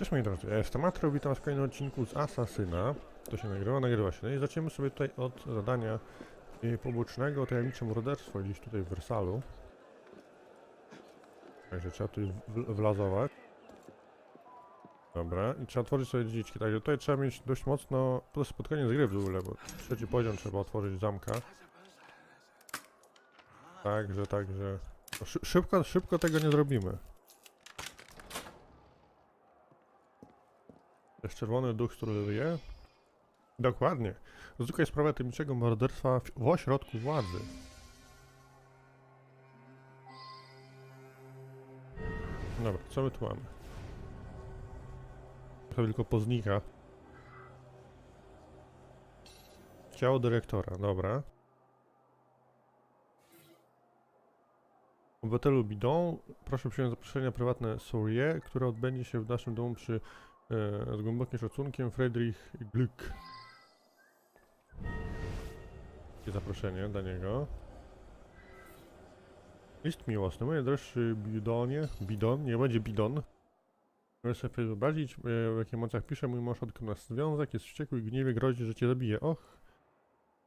Cześć moi drodzy, jestem Matro, witam w kolejnym odcinku z Asasyna. To się nagrywa, nagrywa się. No i zaczniemy sobie tutaj od zadania y, pobocznego, tajemnicze morderstwo gdzieś tutaj w Wersalu. Także trzeba tu wlazować. Dobra, i trzeba otworzyć sobie dziedziczki, także tutaj trzeba mieć dość mocno to spotkanie z gry w ogóle, bo trzeci poziom trzeba otworzyć zamka. Także, także... szy- Szybko, szybko tego nie zrobimy. Jest czerwony duch, który żyje. Dokładnie. Zwykle sprawia tajemniczego morderstwa w, ośrodku władzy. Dobra, co my tu mamy? To tylko poznika. Ciało dyrektora, dobra. Obywatelu Bidon, proszę przyjąć zaproszenie prywatne Sourier, które odbędzie się w naszym domu przy z głębokim szacunkiem Friedrich Glück. Zaproszenie dla niego. List miłosny. Moje droższy bidonie, bidon, nie będzie bidon. Możesz sobie wyobrazić, e, w jakich mocach pisze mój mąż odkrył nas związek, jest wściekły i gniewie grozi, że cię zabije. Och.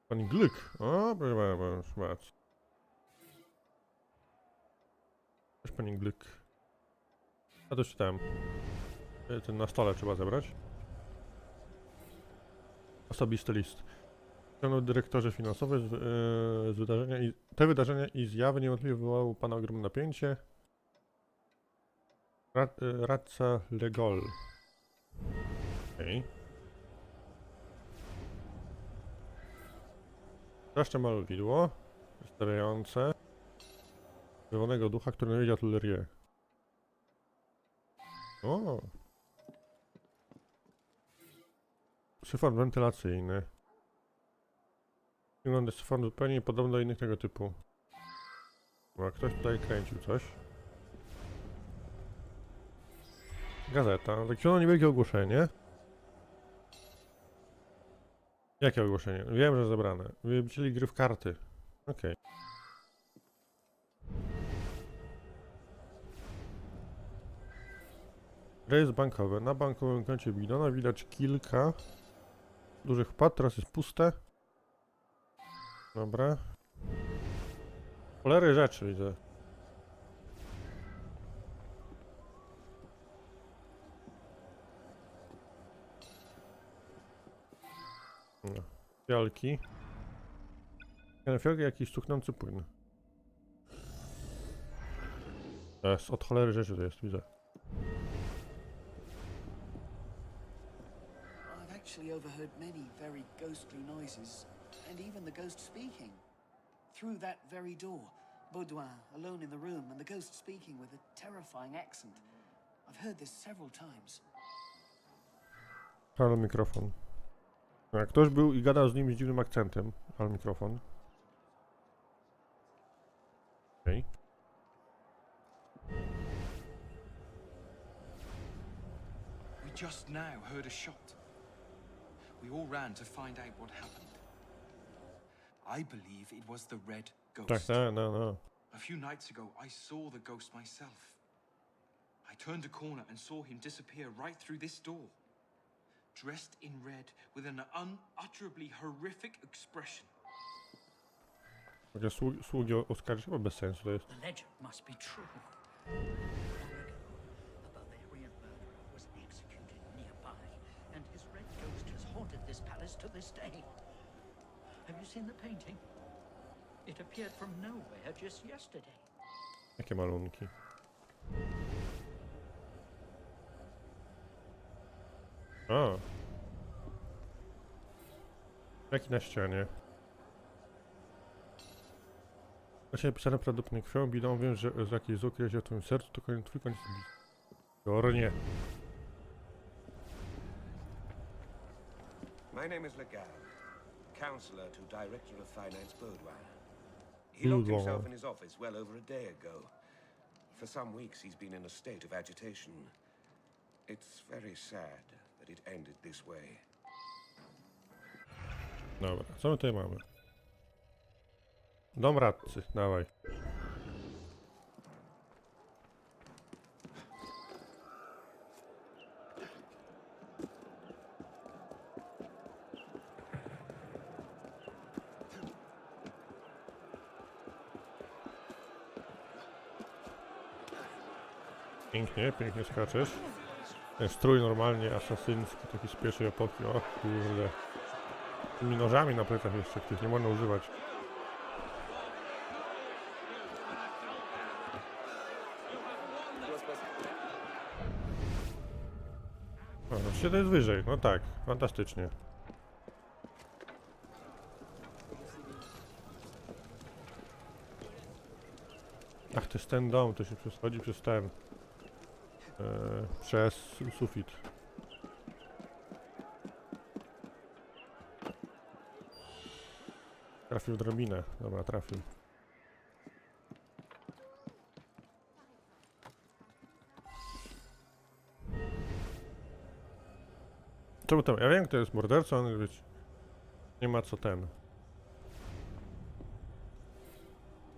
Pani Glück. O, proszę bardzo. Też pani Glück. A to czytałem. E, Ten na stole trzeba zebrać. Osobisty list. Szanowny dyrektorze finansowy, z, e, z wydarzenia i, te wydarzenia i zjawy niewątpliwie wywołały pana ogromne napięcie. Rad, e, radca Legol. Okej. Straszne malowidło. Stawiające. Czerwonego ducha, który nawiedział Tulerię. O! Syfon wentylacyjny. Wygląda syfon zupełnie podobny do innych tego typu. Chyba ktoś tutaj kręcił coś. Gazeta. Zakielono niewielkie ogłoszenie. Jakie ogłoszenie? Wiem, że zebrane. Wybicieli gry w karty. Okej. Rejestr bankowy. Na bankowym koncie Bidona widać kilka dużych wpłat, teraz jest puste. Dobra. Cholery rzeczy widzę. No. Fiolki. Nie, fiolki jakiś cuchnący płyn. Jest, od cholery rzeczy to jest, widzę. Actually overheard many very ghostly noises, and even the ghost speaking. Through that very door, Baudouin alone in the room, and the ghost speaking with a terrifying accent. I've heard this several times. Halo mikrofon. Jak ktoś był i gadał z nim z dziwnym akcentem. Halo mikrofon. Okej. We just now heard a shot. We all ran to find out what happened. I believe it was the red Tak, ghost. tak, no, no. A few nights ago, I saw the ghost myself. I turned a corner and saw him disappear right through this door. Dressed in red with an unutterably horrific expression. Chociaż słu- sługi o- oskarży chyba bez sensu to jest. The legend must be true. To this day. Have you seen the painting? It appeared from nowhere just yesterday. Jakie malunki. A. Jaki na ścianie? Właśnie napisane prawdopodobnie krwią bidą, wiem, że z jakiej zło kryje się w twoim sercu, to koniec twój koniec bliski. My name is Legal, counselor to Director of Finance Baudouin. He locked himself in his office well over a day ago. For some weeks, he's been in a state of agitation. It's very sad that it ended this way. Dobra, co my tutaj mamy? Dom radcy, dawaj. Pięknie, pięknie skaczesz. Ten strój normalnie asasyncki, taki z pierwszej epoki. O kurde. Tymi nożami na plecach jeszcze, których nie można używać. O, no to jest wyżej, no tak, fantastycznie. Ach, to jest ten dom, to się przechodzi przez ten. E, przez sufit. Trafił drabinę. Dobra, trafił. Czemu tam? Ja wiem, kto jest mordercą, ale wiecie, nie ma co ten.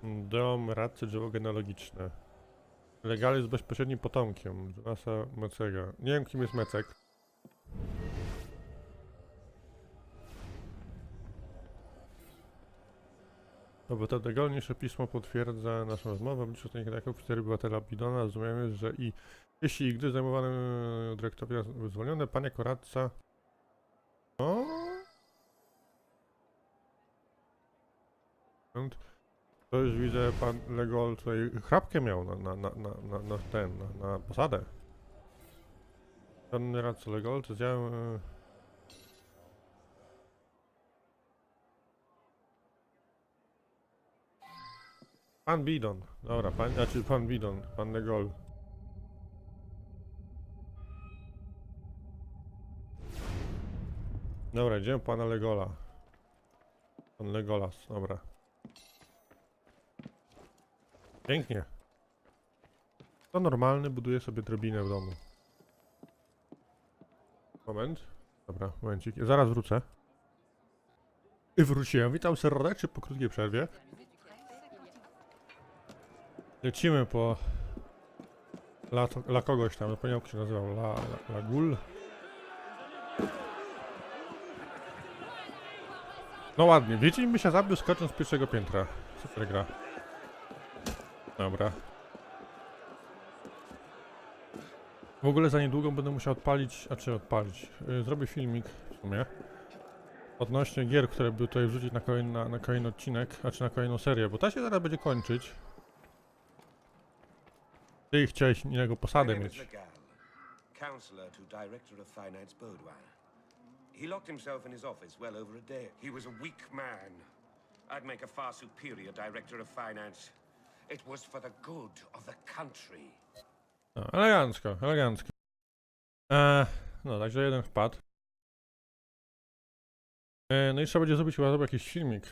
Dom, radcy, drzewo genealogiczne. Legal jest bezpośrednim potomkiem Jonasa Mecega. Nie wiem, kim jest Mecek. Obywatelniejsze pismo potwierdza naszą rozmowę. W tej jako oficer obywatela Bidona rozumiemy, że i jeśli i gdy zajmowany dyrektoria zwolnione, pan jako radca... O? To już widzę, pan Legol tutaj chrapkę miał na, na, na, na, na, na ten, na, na posadę. Pan radco Legol, to działam... e, Pan Bidon, dobra, pan, znaczy pan Bidon, pan Legol. Dobra, idziemy pana Legola. Pan Legolas, dobra. Pięknie. To normalny buduje sobie drabinę w domu. Moment. Dobra, momencik. Zaraz wrócę. I wróciłem. Witam serdecznie po krótkiej przerwie. Lecimy po... La, la kogoś tam, zapomniałem jak się nazywał. La, la, la Gul. No ładnie, Wiedźmin by się zabił skacząc z pierwszego piętra. Super gra. Dobra. W ogóle za niedługo będę musiał odpalić, a czy odpalić, yy, zrobię filmik w sumie odnośnie gier, które by tutaj wrzucić na kolejny, na, na kolejny odcinek, a czy na kolejną serię, bo ta się zaraz będzie kończyć. Ty chciałeś innego posadę mieć. Counselor to Director of Finance Baudouin. He locked himself in his office well over a day. He was a weak man. I'd make a far superior Director of Finance. It was for the good of the country. No, elegancko, elegancko. Eee, no, także jeden wpadł. Eee, no i trzeba będzie zrobić chyba jakiś filmik.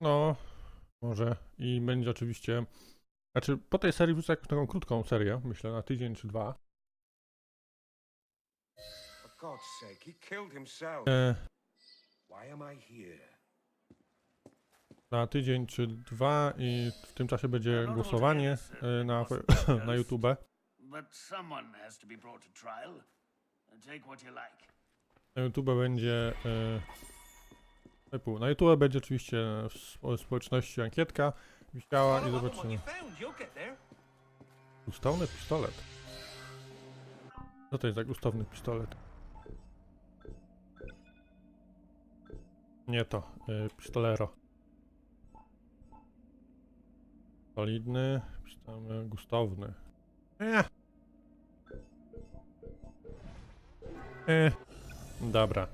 No, może. I będzie oczywiście... Znaczy, po tej serii wrzucę taką krótką serię, myślę, na tydzień czy dwa. For God's sake, he killed himself. Why am I here? Na tydzień czy dwa i w tym czasie będzie głosowanie e, na, na YouTube. But someone has to be brought to trial. Take what you like. Na YouTube będzie. E, na pół. na YouTube będzie oczywiście w spo- społeczności ankietka wisiała i zobaczymy. Gustowny pistolet. Co to jest za gustowny pistolet? Nie to, y, pistolero. Solidny, pistolet gustowny. Nie. E. Dobra.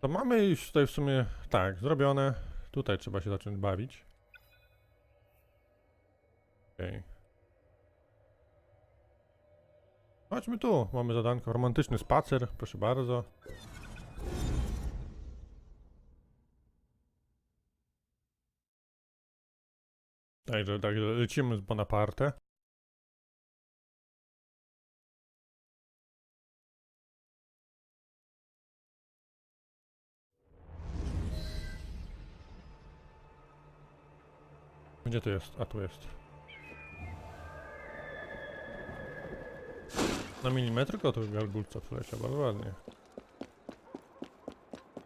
To mamy już tutaj w sumie, tak, zrobione. Tutaj trzeba się zacząć bawić. Okej. Chodźmy tu, mamy zadanko. Romantyczny spacer, proszę bardzo. Także, także lecimy z Bonaparte. Gdzie to jest? A tu jest. Na milimetr go to galgulca przyleciał, bardzo ładnie.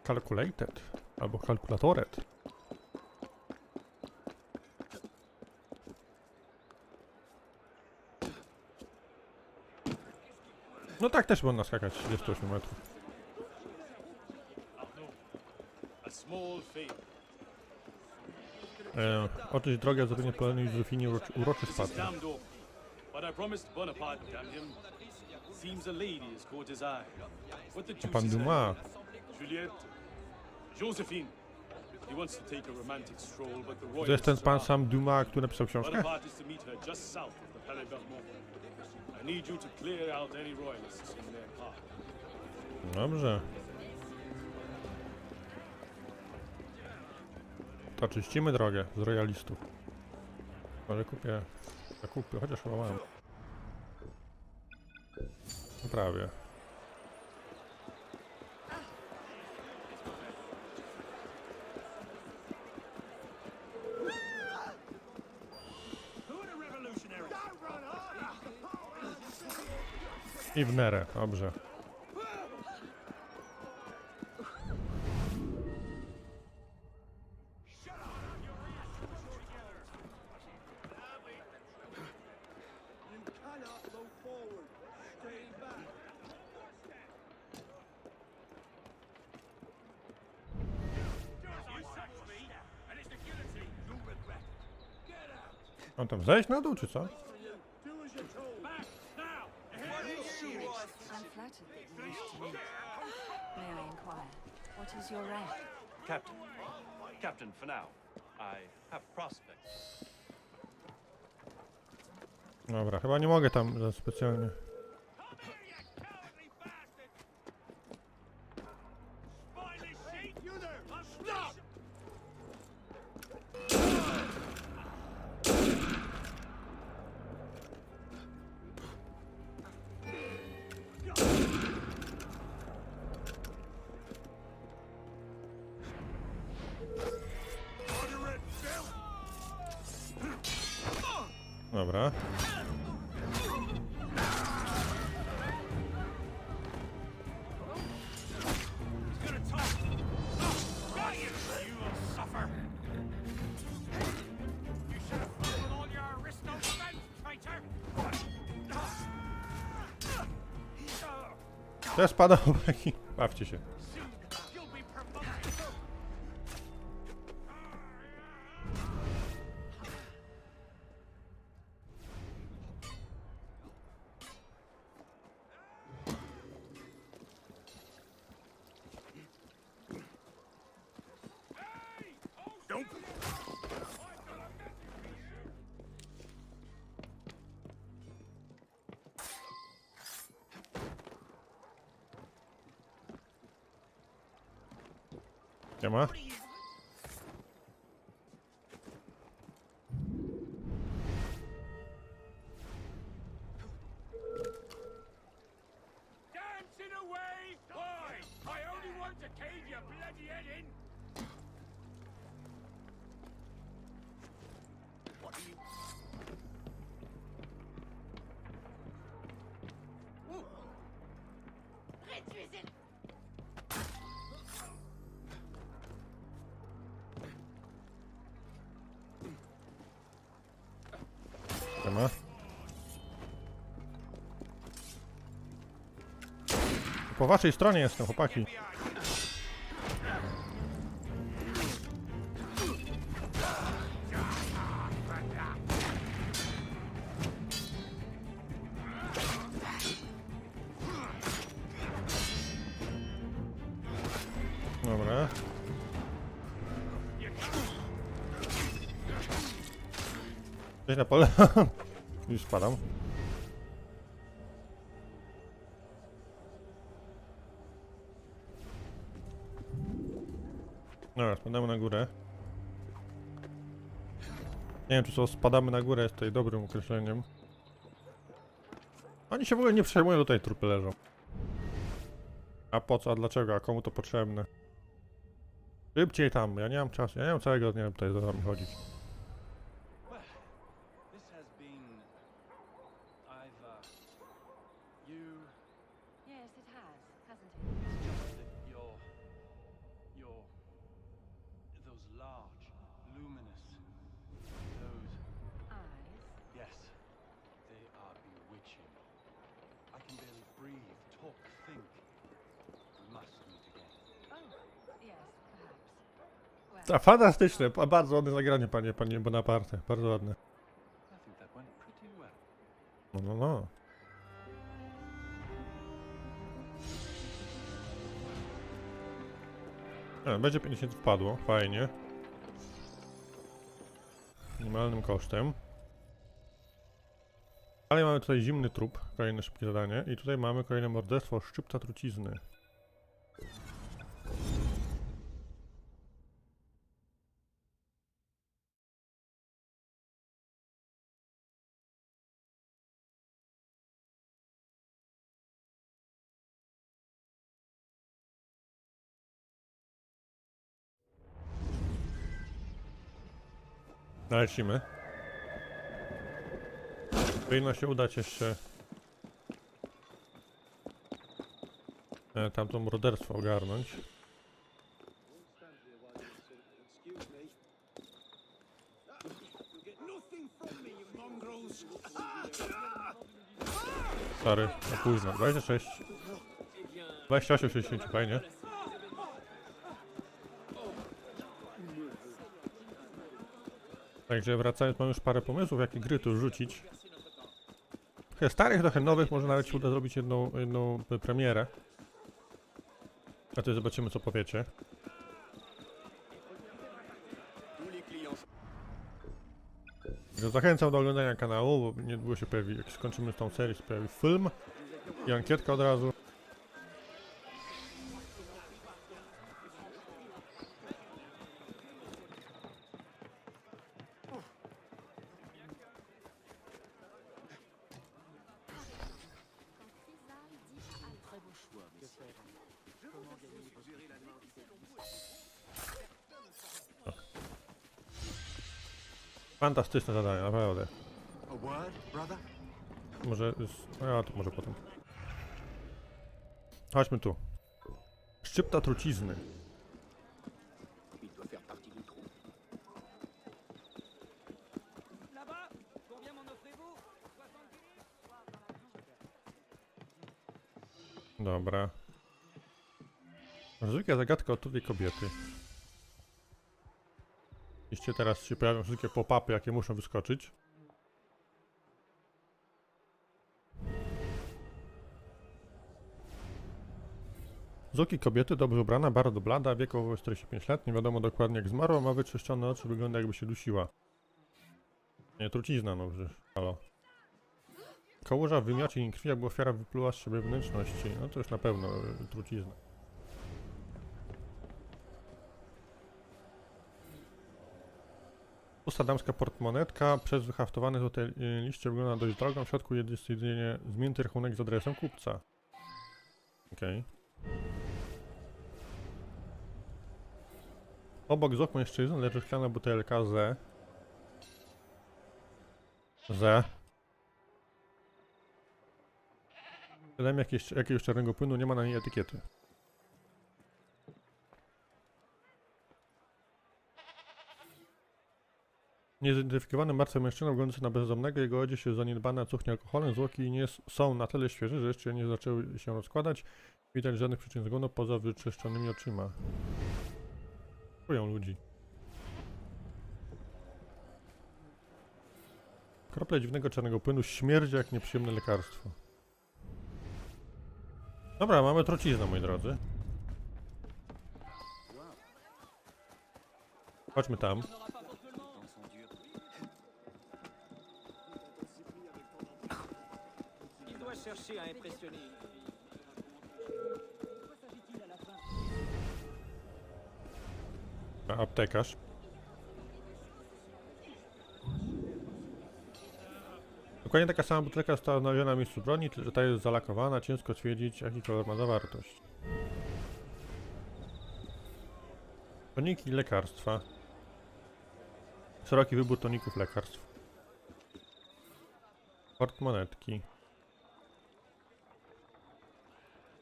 Calculated. Albo kalkulatoret. No tak też można skakać 38 metrów. E, oczyść drogę zapewne pełny Józefinie uroczy, uroczy juice Pan? Dumas. To jest ten pan sam Dumas, który napisał książkę? Dobrze. To czyścimy drogę z royalistów. Może kupię zakupy, chociaż chyba mam. Prawie. I w nerę, dobrze. On tam zejść na dół, czy co? I'm flattered that you wish to meet. May I inquire, what is your rank? Captain. Captain, for now. I have prospects. Dobra, chyba nie mogę tam za specjalnie. Też spada chłopaki. Bawcie się. Nie? Po waszej stronie jestem, chłopaki. Dobra. Cześć na pole. Już spadam. Dobra, spadamy na górę. Nie wiem, czy co spadamy na górę jest tutaj dobrym określeniem. Oni się w ogóle nie przejmują, tutaj trupy leżą. A po co, a dlaczego, a komu to potrzebne? Szybciej tam, ja nie mam czasu, ja nie mam całego dnia tutaj za wami chodzić. A fantastyczne, bardzo ładne zagranie, panie, panie Bonaparte. Bardzo ładne. No, no, no. E, będzie 50 wpadło, fajnie. Minimalnym kosztem. Ale mamy tutaj zimny trup, kolejne szybkie zadanie. I tutaj mamy kolejne morderstwo szczypta trucizny. Lecimy. Powinno się udać jeszcze e, tamto morderstwo ogarnąć. Sorry, za późno. 26. 28, 60, fajnie. Także wracając, mam już parę pomysłów, jakie gry tu rzucić. Trochę starych, trochę nowych, może nawet się uda zrobić jedną, jedną premierę. A to zobaczymy, co powiecie. Zachęcam do oglądania kanału, bo niedługo się pojawi, jak skończymy tą serię, się pojawi film i ankietka od razu. Fantastyczne zadanie, naprawdę. Może. z- A, to może potem. Chodźmy tu. Szczypta trucizny. Dobra. Zwykła zagadka o tutaj kobiety. Oczywiście teraz się pojawią wszystkie pop-upy, jakie muszą wyskoczyć. Z kobiety, dobrze ubrana, bardzo blada, wiekowo 45 lat, nie wiadomo dokładnie jak zmarła, ma wyczyszczone oczy, wygląda jakby się dusiła. Nie, trucizna, no przecież, halo. Kołuża w wymiocie i krwi, jakby ofiara wypluła z siebie wnętrzności, no to już na pewno y, trucizna. Pusta damska portmonetka, przez wyhaftowane złote y, liście wygląda dość drogą, w środku jest jedynie zmięty rachunek z adresem kupca. Okej. Obok zwłok mężczyzny leży szklana butelka Z. Z. Jakiegoś, jakiegoś czarnego płynu, nie ma na niej etykiety. Niezidentyfikowany martwy mężczyzna wyglądający na bezdomnego, jego odzież jest zaniedbana, cuchnie alkoholem, zwłoki nie są na tyle świeże, że jeszcze nie zaczęły się rozkładać. Widać żadnych przyczyn zgonu poza wyczyszczonymi oczyma. Kują ludzi. Krople dziwnego czarnego płynu śmierdzi jak nieprzyjemne lekarstwo. Dobra, mamy truciznę, moi drodzy. Chodźmy tam. Chercher à impressionner une fille. Aptekarz. Dokładnie taka sama butelka została znaleziona na miejscu broni, tyle że ta jest zalakowana, ciężko stwierdzić jaki kolor ma zawartość. Toniki lekarstwa. Szeroki wybór toników lekarstw. Portmonetki.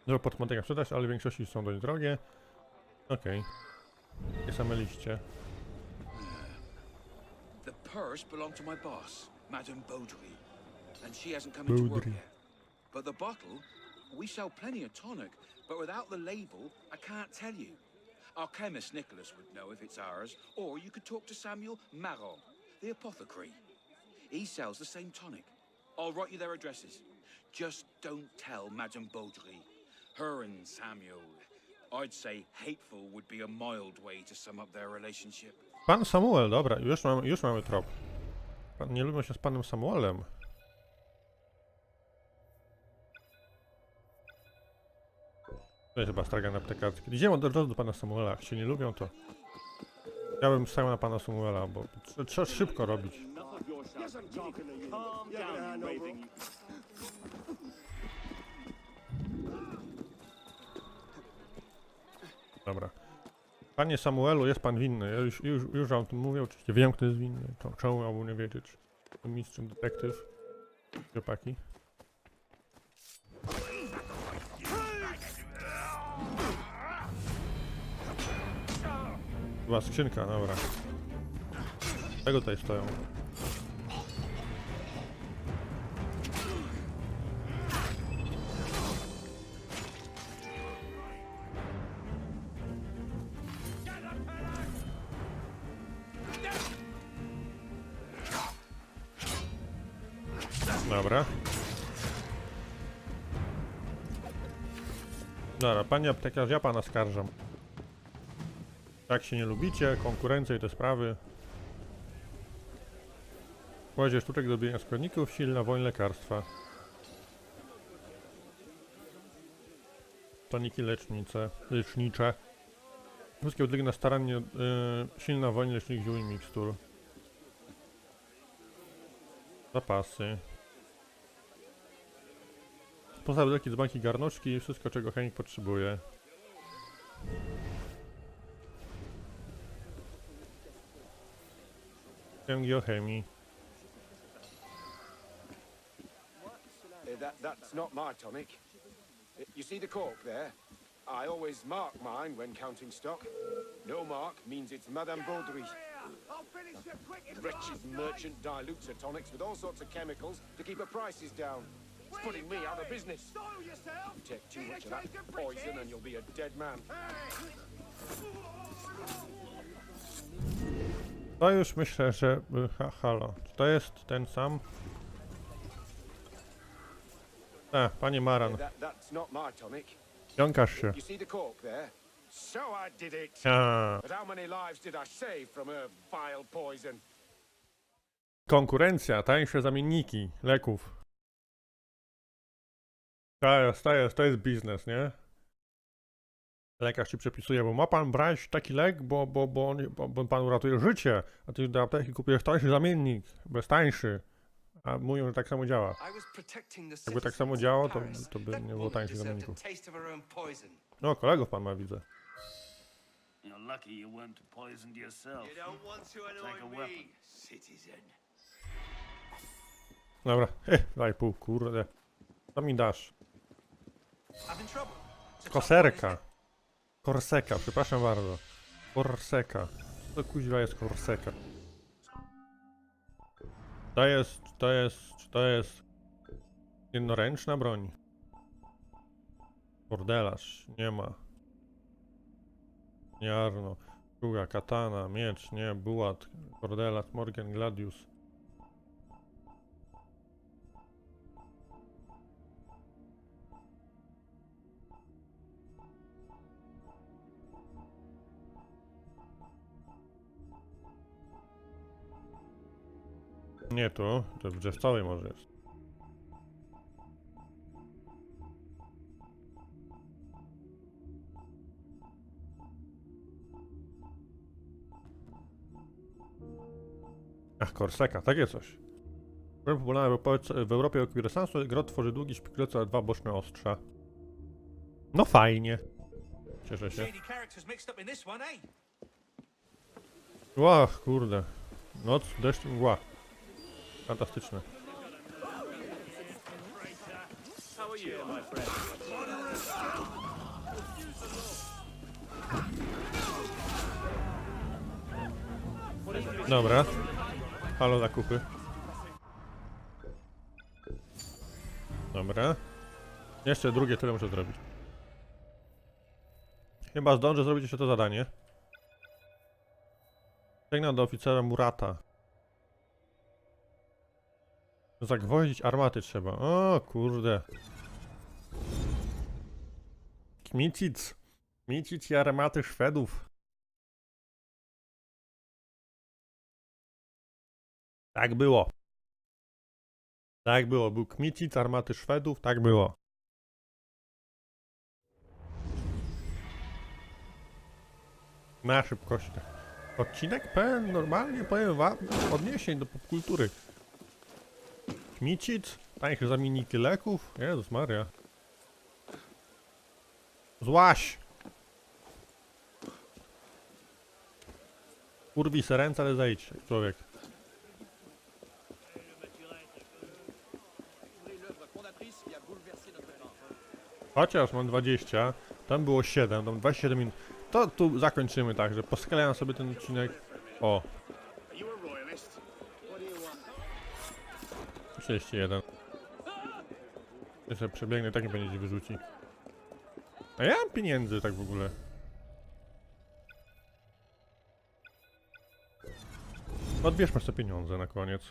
Dużo portmonetek sprzedać, ale w większości są dość drogie. Okej. Takie same liście. The purse belonged to my boss, Madame Beaudry, and she hasn't come into work yet. But the bottle, We sell plenty of tonic, but without the label, I can't tell you. Our chemist Nicholas would know if it's ours, or you could talk to Samuel Marron, the apothecary. He sells the same tonic. I'll write you their addresses. Just don't tell Madame Baudry. Her and Samuel, I'd say hateful would be a mild way to sum up their relationship. Pan Samuel, dobra, już mamy, już mamy trop. Pan, nie lubią się z panem Samuelem. To jest chyba stragan aptekarski. Idziemy od razu do pana Samuela. Jak się nie lubią, to... Ja bym stał na pana Samuela, bo tr- trzeba szybko robić. Dobra. Panie Samuelu, jest pan winny. Ja już, już, już wam tym mówię, oczywiście wiem, kto jest winny. To czemu miałbym nie wiedzieć? Jestem mistrzem detektyw. Chłopaki. Była skrzynka, dobra. Tego tutaj stoją. Dobra, panie aptekarz, ja pana skarżam. Jak się nie lubicie, konkurencja i te sprawy. Kładzie sztuczek do bijania składników, silna woń lekarstwa. Toniki lecznicze, lecznicze. Wszystkie odlegi na starannie, y, silna woń lecznych ziół i mikstur. Zapasy. Poza leki z banki garnuszki, wszystko czego chemik potrzebuje. Księgi o chemii. Uh, that, that's not my tonic. Uh, You see the cork there? I always mark mine when counting stock. No mark means it's Madame Baudry. Wretched merchant dilutes her tonics with all sorts of chemicals to keep her prices down. It's putting me out of business. You take too much of that poison and you'll be a dead man. To już myślę, że... y, Ha, halo. Czy to jest ten sam? E, panie Maran. That, that's not my tonic. Jąkasz się. You see the cork there? So I did it. A, But how many lives did I save from her vile poison? konkurencja, tańsze zamienniki leków. To jest, to jest, to jest biznes, nie? Lekarz ci przepisuje, bo ma pan brać taki lek, bo, bo, bo, on, bo, bo pan uratuje życie, a ty do apteki kupujesz tańszy zamiennik, bez tańszy. A mówią, że tak samo działa. Jakby tak samo działało, to, to by nie było tańszych zamienników. No, kolegów pan ma, widzę. You're lucky you weren't poisoned yourself. don't want to Take a weapon. citizen. Dobra, eh, daj pół, kurde. Co mi dasz? Koserka. Korseka, przepraszam bardzo. Korseka. To kuźwa jest korseka? To jest, to jest, to jest jednoręczna broń? Bordelarz, nie ma. Jarno, druga, katana, miecz, nie, bułat, kordelas, morgan, gladius. Nie tu, to w drzewcowej może jest. Ach, korseka, takie coś. Broń popularna w Europie- wokół renesansu, grot tworzy długi szpikulec, a dwa boczne ostrza. No fajnie. Cieszę się. Eh? Ła, kurde. Noc, deszcz, mgła. Fantastyczne. Dobra. Halo zakupy. Dobra. Jeszcze drugie tyle muszę zrobić. Chyba zdążę zrobić jeszcze to zadanie. Sygnał do oficera Murata. Zagwoździć armaty trzeba. O kurde. Kmicic. Kmicic i armaty Szwedów. Tak było. Tak było. Był Kmicic, armaty Szwedów. Tak było. Na szybkościach. Odcinek pełen normalnie powiem wam odniesień do popkultury. Kmicic, tańsze zamienniki leków. Jezus Maria. Złaś! Kurwi se ręce, ale zejdź, człowiek. Chociaż mam 20, tam było 7, tam 27 minut. To tu zakończymy tak, że posklejam sobie ten odcinek. O. 31. Jeszcze przebiegnę, tak nie będzie wyrzuci. A ja mam pieniędzy tak w ogóle. Odbierzmy sobie pieniądze na koniec.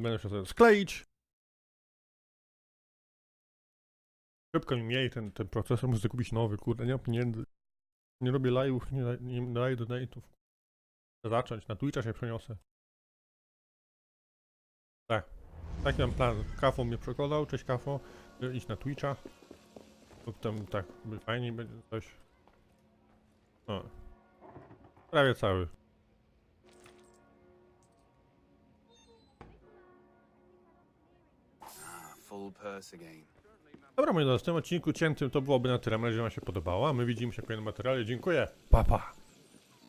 Będę się sobie skleić. Szybko mi mieli ten, ten procesor, muszę kupić nowy, kurde, nie mam pieniędzy. Nie robię live'ów, nie, nie daję donate'ów. Zacząć, na Twitcha się przeniosę. Tak, taki mam plan. Kafo mnie przekonał, cześć Kafo, iść na Twitcha. Bo tam tak, by fajniej będzie coś. O. Prawie cały. Dobra, moi drodzy, w tym odcinku ciętym to byłoby na tyle. Mam nadzieję, że wam się podobało. a My widzimy się w kolejnym materiale. Dziękuję. Pa, pa.